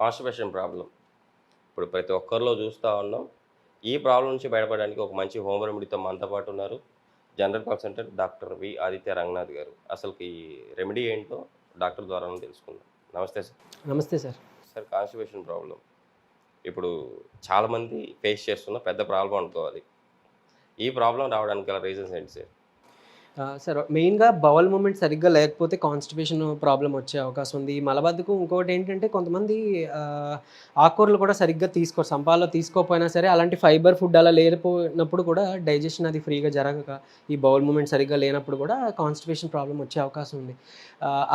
Constipation problem. ఇప్పుడు ప్రతి ఒక్కరిలో చూస్తూ ఉన్నాం. ఈ ప్రాబ్లం నుంచి బయటపడడానికి ఒక మంచి హోమ్ రెమెడీతో మనతో పాటు ఉన్నారు. General consultant doctor V Aditya Ranganath గారు. అసలు ఈ రెమెడీ ఏంటో డాక్టర్ ద్వారా తెలుసుకుందాం. నమస్తే సార్. నమస్తే సార్. Sir constipation problem. ఇప్పుడు చాలామంది ఫేస్ చేస్తున్న పెద్ద ప్రాబ్లం అనుకోవాలి. ఈ ప్రాబ్లం రావడానికి గల రీజన్స్ ఏంటి సార్? సార్ మెయిన్గా బౌల్ మూమెంట్ సరిగ్గా లేకపోతే కాన్స్టిపేషన్ ప్రాబ్లం వచ్చే అవకాశం ఉంది. ఈ మలబద్ధకం ఇంకోటి ఏంటంటే కొంతమంది ఆకుకూరలు కూడా సరిగ్గా తీసుకో సంపాలో తీసుకోకపోయినా సరే అలాంటి ఫైబర్ ఫుడ్ అలా లేకపోయినప్పుడు కూడా డైజెషన్ అది ఫ్రీగా జరగక ఈ బౌల్ మూమెంట్ సరిగ్గా లేనప్పుడు కూడా కాన్స్టిపేషన్ ప్రాబ్లం వచ్చే అవకాశం ఉంది.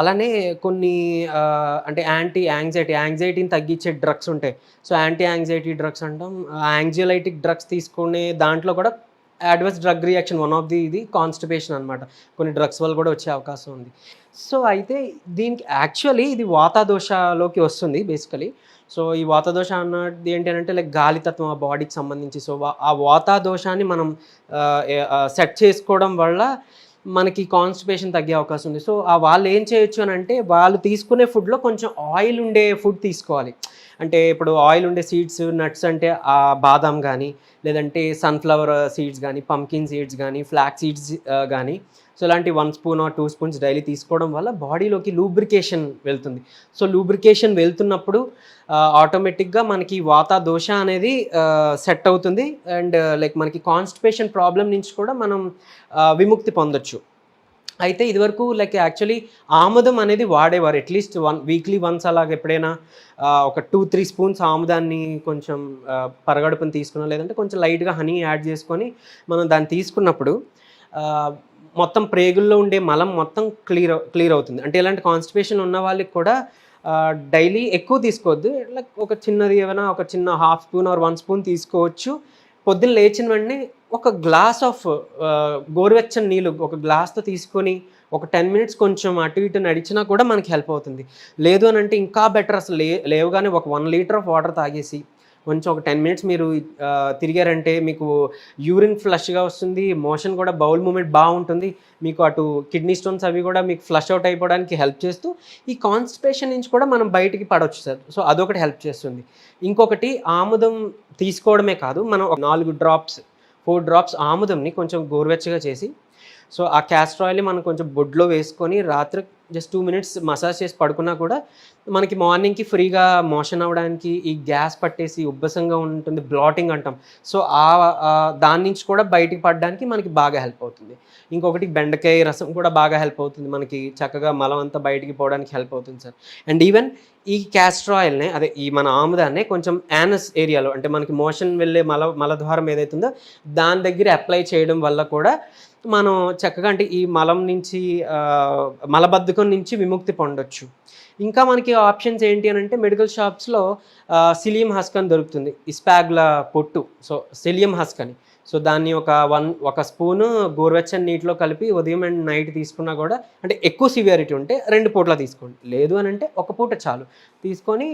అలానే కొన్ని అంటే యాంటీ యాంగ్జైటీ యాంగ్జైటీని తగ్గించే డ్రగ్స్ ఉంటాయి. సో యాంటీ యాంగ్జైటీ డ్రగ్స్ అంటాం. యాంగ్జియోలైటిక్ డ్రగ్స్ తీసుకునే దాంట్లో కూడా adverse drug reaction one of the ఇది కాన్స్టిపేషన్ అనమాట కొన్ని డ్రగ్స్ వల్ల కూడా వచ్చే అవకాశం ఉంది. సో అయితే దీనికి యాక్చువల్లీ ఇది వాతాదోషలోకి వస్తుంది బేసికలీ సో ఈ వాతాదోష అన్నది ఏంటి అంటే లైక్ గాలితత్వం ఆ బాడీకి సంబంధించి. సో ఆ వాతాదోషాన్ని మనం సెట్ చేసుకోవడం వల్ల మనకి కాన్స్టిపేషన్ తగ్గే అవకాశం ఉంది. సో ఆ వాళ్ళు ఏం చేయొచ్చు అని అంటే వాళ్ళు తీసుకునే ఫుడ్లో కొంచెం ఆయిల్ ఉండే ఫుడ్ తీసుకోవాలి. అంటే ఇప్పుడు ఆయిల్ ఉండే సీడ్స్ నట్స్ అంటే ఆ బాదాం కానీ లేదంటే సన్ఫ్లవర్ సీడ్స్ కానీ పంకిన్ సీడ్స్ కానీ ఫ్లాక్ సీడ్స్ కానీ సో ఇలాంటి one spoon or two spoons daily తీసుకోవడం వల్ల బాడీలోకి లూబ్రికేషన్ వెళ్తుంది. సో లూబ్రికేషన్ వెళ్తున్నప్పుడు ఆటోమేటిక్గా మనకి వాత దోష అనేది సెట్ అవుతుంది. అండ్ లైక్ uh, మనకి కాన్స్టిపేషన్ ప్రాబ్లం నుంచి కూడా మనం విముక్తి పొందొచ్చు. అయితే ఇదివరకు లైక్ యాక్చువల్లీ ఆముదం అనేది వాడేవారు. అట్లీస్ట్ వన్ వీక్లీ వన్స్ అలాగ ఎప్పుడైనా ఒక టూ త్రీ స్పూన్స్ ఆముదాన్ని కొంచెం పరగడుపుని తీసుకున్నా లేదంటే కొంచెం లైట్గా హనీ యాడ్ చేసుకొని మనం దాన్ని తీసుకున్నప్పుడు మొత్తం ప్రేగుల్లో ఉండే మలం మొత్తం క్లియర్ క్లియర్ అవుతుంది. అంటే ఇలాంటి కాన్స్టిపేషన్ ఉన్న వాళ్ళకి కూడా డైలీ ఎక్కువ తీసుకోవద్దు. లైక్ ఒక చిన్నది ఏమైనా ఒక చిన్న half spoon or one spoon తీసుకోవచ్చు. పొద్దున్న లేచిన వెంటనే ఒక గ్లాస్ ఆఫ్ గోరువెచ్చని నీళ్ళు ఒక గ్లాస్తో తీసుకొని ఒక టెన్ మినిట్స్ కొంచెం అటు ఇటు నడిచినా కూడా మనకి హెల్ప్ అవుతుంది. లేదు అని అంటే ఇంకా బెటర్ అసలు లే లేవుగానే ఒక వన్ లీటర్ ఆఫ్ వాటర్ తాగేసి కొంచెం ఒక టెన్ మినిట్స్ మీరు తిరిగారంటే మీకు యూరిన్ ఫ్లష్గా వస్తుంది మోషన్ కూడా బౌల్ మూమెంట్ బాగుంటుంది. మీకు అటు కిడ్నీ స్టోన్స్ అవి కూడా మీకు ఫ్లష్ అవుట్ అయిపోవడానికి హెల్ప్ చేస్తూ ఈ కాన్స్టిపేషన్ నుంచి కూడా మనం బయటికి పడవచ్చు సార్. సో అదొకటి హెల్ప్ చేస్తుంది. ఇంకొకటి ఆముదం తీసుకోవడమే కాదు మనం నాలుగు డ్రాప్స్ ఫోర్ డ్రాప్స్ ఆముదంని కొంచెం గోరువెచ్చగా చేసి సో ఆ క్యాస్ట్రాయిల్ని మనం కొంచెం బొడ్లో వేసుకొని రాత్రి జస్ట్ టూ మినిట్స్ మసాజ్ చేసి పడుకున్నా కూడా మనకి మార్నింగ్కి ఫ్రీగా మోషన్ అవ్వడానికి ఈ గ్యాస్ పట్టేసి ఉబ్బసంగా ఉంటుంది బ్లాటింగ్ అంటాం. సో ఆ దాని నుంచి కూడా బయటికి పడడానికి మనకి బాగా హెల్ప్ అవుతుంది. ఇంకొకటి బెండకాయ రసం కూడా బాగా హెల్ప్ అవుతుంది మనకి. చక్కగా మలం అంతా బయటికి పోవడానికి హెల్ప్ అవుతుంది సార్. అండ్ ఈవెన్ ఈ క్యాస్టర్ ఆయిల్నే అదే ఈ మన ఆముదాన్ని కొంచెం యానస్ ఏరియాలో అంటే మనకి మోషన్ వెళ్ళే మల మలద్వారం ఏదైతుందో దాని దగ్గర అప్లై చేయడం వల్ల కూడా మనం చక్కగా అంటే ఈ మలం నుంచి మలబద్ధకం మలబద్ధకం నుంచి విముక్తి పొందొచ్చు. ఇంకా మనకి ఆప్షన్స్ ఏంటి అని అంటే మెడికల్ షాప్స్లో సిలియం హస్క్ అని దొరుకుతుంది. ఇస్పాగ్ల పొట్టు. సో సిలియం హస్క్ అని. సో దాన్ని ఒక వన్ ఒక స్పూను గోరువెచ్చని నీటిలో కలిపి ఉదయం అండ్ నైట్ తీసుకున్నా కూడా అంటే ఎక్కువ సివియారిటీ ఉంటే రెండు పూట్ల తీసుకోండి. లేదు అని అంటే ఒక పూట చాలు. తీసుకొని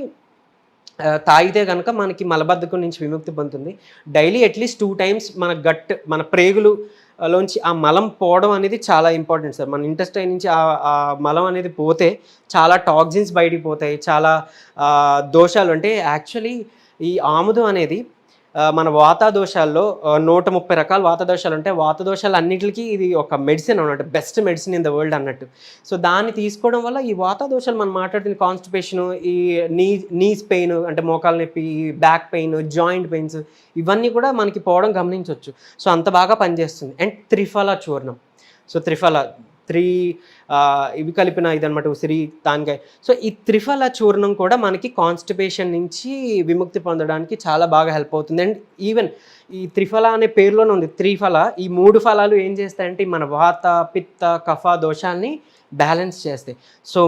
తాగితే కనుక మనకి మలబద్ధకం నుంచి విముక్తి పొందుతుంది. Daily at least two times మన గట్ మన ప్రేగులు లోంచి ఆ మలం పోవడం అనేది చాలా ఇంపార్టెంట్ సార్. మన ఇంటెస్టైన్ నుంచి ఆ మలం అనేది పోతే చాలా టాక్సిన్స్ బయటికి పోతాయి. చాలా దోషాలు. అంటే యాక్చువల్లీ ఈ ఆముదం అనేది మన వాత దోషాల్లో నూట ముప్పై రకాల వాత దోషాలు ఉంటాయి వాత దోషాలు అన్నిటికీ ఇది ఒక మెడిసిన్ అన్నట్టు best medicine in the world అన్నట్టు. సో దాన్ని తీసుకోవడం వల్ల ఈ వాత దోషాలు మనం మాట్లాడుతున్న కాన్స్టిపేషన్ ఈ నీ నీస్ పెయిన్ అంటే మోకాలు నొప్పి బ్యాక్ పెయిన్ జాయింట్ పెయిన్స్ ఇవన్నీ కూడా మనకి పోవడం గమనించవచ్చు సో అంత బాగా పనిచేస్తుంది. అండ్ త్రిఫల చూర్ణం. సో త్రిఫల త్రీ ఇవి కలిపిన ఇదనమాట ఉసిరి తానికాయ సో ఈ త్రిఫల చూర్ణం కూడా మనకి కాన్స్టిపేషన్ నుంచి విముక్తి పొందడానికి చాలా బాగా హెల్ప్ అవుతుంది. అండ్ ఈవెన్ ఈ త్రిఫల అనే పేరులోనే ఉంది. త్రిఫల ఈ మూడు ఫలాలు ఏం చేస్తాయంటే మన వాత పిత్త కఫ దోషాన్ని బ్యాలెన్స్ చేస్తాయి. సో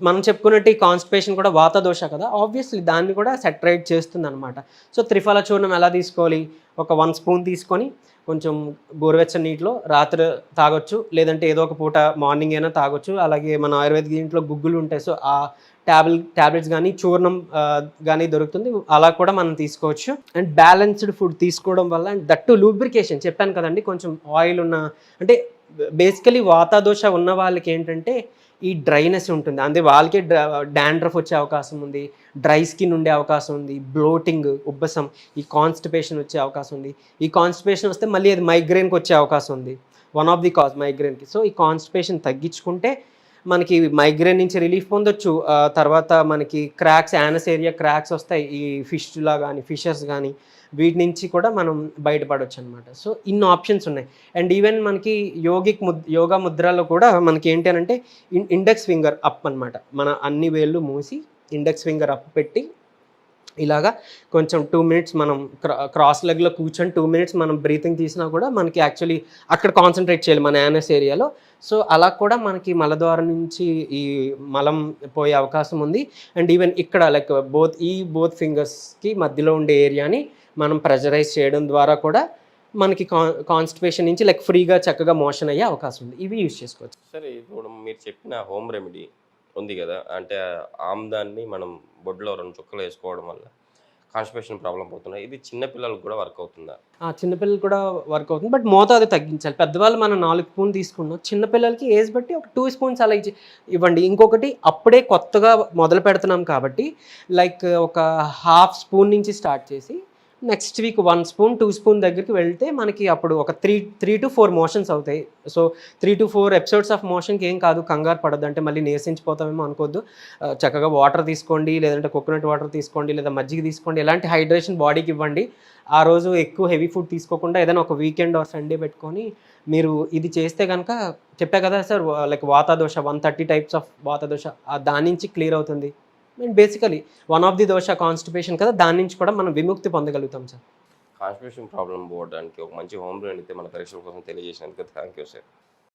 మనం చెప్పుకున్నట్టు ఈ కాన్స్టిపేషన్ కూడా వాత దోష కదా? ఆబ్వియస్లీ దాన్ని కూడా సెటరేట్ చేస్తుంది అనమాట సో త్రిఫల చూర్ణం ఎలా తీసుకోవాలి? ఒక వన్ స్పూన్ తీసుకొని కొంచెం గోరువెచ్చని నీటిలో రాత్రి తాగొచ్చు లేదంటే ఏదో ఒక పూట మార్నింగ్ అయినా తాగొచ్చు. అలాగే మన ఆయుర్వేదిక దీంట్లో గుగ్గులు ఉంటాయి సో ఆ ట్యాబ్లె ట్యాబ్లెట్స్ కానీ చూర్ణం కానీ దొరుకుతుంది. అలా కూడా మనం తీసుకోవచ్చు. అండ్ బ్యాలెన్స్డ్ ఫుడ్ తీసుకోవడం వల్ల అండ్ దట్టు లూబ్రికేషన్ చెప్పాను కదండి కొంచెం ఆయిల్ ఉన్న అంటే బేసికలీ వాతాదోష ఉన్న వాళ్ళకి ఏంటంటే ఈ డ్రైనెస్ ఉంటుంది. అంటే వాళ్ళకి డాండ్రఫ్ వచ్చే అవకాశం ఉంది. డ్రై స్కిన్ ఉండే అవకాశం ఉంది. బ్లోటింగ్ ఉబ్బసం ఈ కాన్స్టిపేషన్ వచ్చే అవకాశం ఉంది. ఈ కాన్స్టిపేషన్ వస్తే మళ్ళీ అది మైగ్రేన్కి వచ్చే అవకాశం ఉంది. వన్ ఆఫ్ ది కాజ్ మైగ్రేన్కి సో ఈ కాన్స్టిపేషన్ తగ్గించుకుంటే మనకి మైగ్రేన్ నుంచి రిలీఫ్ పొందొచ్చు. తర్వాత మనకి క్రాక్స్ యానస్ ఏరియా క్రాక్స్ వస్తాయి. ఈ ఫిష్లా కానీ ఫిషెస్ కానీ వీటి నుంచి కూడా మనం బయటపడవచ్చు అనమాట సో ఇన్ని ఆప్షన్స్ ఉన్నాయి. అండ్ ఈవెన్ మనకి యోగిక్ ముద్ యోగా ముద్రలో కూడా మనకి ఏంటి అని అంటే ఇండెక్స్ ఫింగర్ అప్ అనమాట మన అన్ని వేళ్ళు మూసి ఇండెక్స్ ఫింగర్ అప్ పెట్టి ఇలాగా కొంచెం టూ మినిట్స్ మనం క్రా క్రాస్ లెగ్లో కూర్చొని టూ మినిట్స్ మనం బ్రీతింగ్ తీసినా కూడా మనకి యాక్చువల్లీ అక్కడ కాన్సన్ట్రేట్ చేయాలి మన యానస్ ఏరియాలో సో అలా కూడా మనకి మలద్వారం నుంచి ఈ మలం పోయే అవకాశం ఉంది. అండ్ ఈవెన్ ఇక్కడ లైక్ బోత్ ఈ బోత్ ఫింగర్స్కి మధ్యలో ఉండే ఏరియాని మనం ప్రెజరైజ్ చేయడం ద్వారా కూడా మనకి కాన్ కాన్స్టిపేషన్ నుంచి లైక్ ఫ్రీగా చక్కగా మోషన్ అయ్యే అవకాశం ఉంది. ఇవి యూజ్ చేసుకోవచ్చు. సరే ఇప్పుడు మీరు చెప్పిన హోమ్ రెమెడీ ఉంది కదా. అంటే ఆమ్దాన్ని మనం బొడ్లో రెండు చుక్కలు వేసుకోవడం వల్ల కాన్స్టిపేషన్ ప్రాబ్లం పోతున్నాయి ఇది చిన్నపిల్లలకు కూడా వర్క్ అవుతుందా? చిన్నపిల్లలు కూడా వర్క్ అవుతుంది. బట్ మోతాదు తగ్గించాలి. పెద్దవాళ్ళు మనం నాలుగు స్పూన్ తీసుకున్నాం చిన్నపిల్లలకి ఏజ్ బట్టి ఒక టూ స్పూన్స్ అలా ఇచ్చి ఇవ్వండి. ఇంకొకటి అప్పుడే కొత్తగా మొదలు పెడుతున్నాం కాబట్టి లైక్ ఒక హాఫ్ స్పూన్ నుంచి స్టార్ట్ చేసి next week one spoon two spoon దగ్గరికి వెళ్తే మనకి అప్పుడు ఒక three three to four motions అవుతాయి. So three to four episodes of మోషన్కి ఏం కాదు కంగారు పడద్దు. అంటే మళ్ళీ నేసించిపోతామేమో అనుకోవద్దు. చక్కగా వాటర్ తీసుకోండి లేదంటే కోకోనట్ వాటర్ తీసుకోండి లేదా మజ్జిగ తీసుకోండి ఎలాంటి హైడ్రేషన్ బాడీకి ఇవ్వండి. ఆ రోజు ఎక్కువ హెవీ ఫుడ్ తీసుకోకుండా ఏదైనా ఒక వీకెండ్ ఆర్ సండే పెట్టుకొని మీరు ఇది చేస్తే కనుక చెప్పా కదా sir like vata dosha one thirty types of vata dosha దాని నుంచి క్లియర్ అవుతుంది. And basically one of the dosha constipation కదా దాని నుంచి కూడా మనం విముక్తి పొందగలుగుతాం సార్. కాన్స్టిపేషన్ ప్రాబ్లం పోవడానికి ఒక మంచి హోమ్ రెమెడీ అయితే మన పరీక్షల కోసం తెలియజేసినందుకు థ్యాంక్ యూ సార్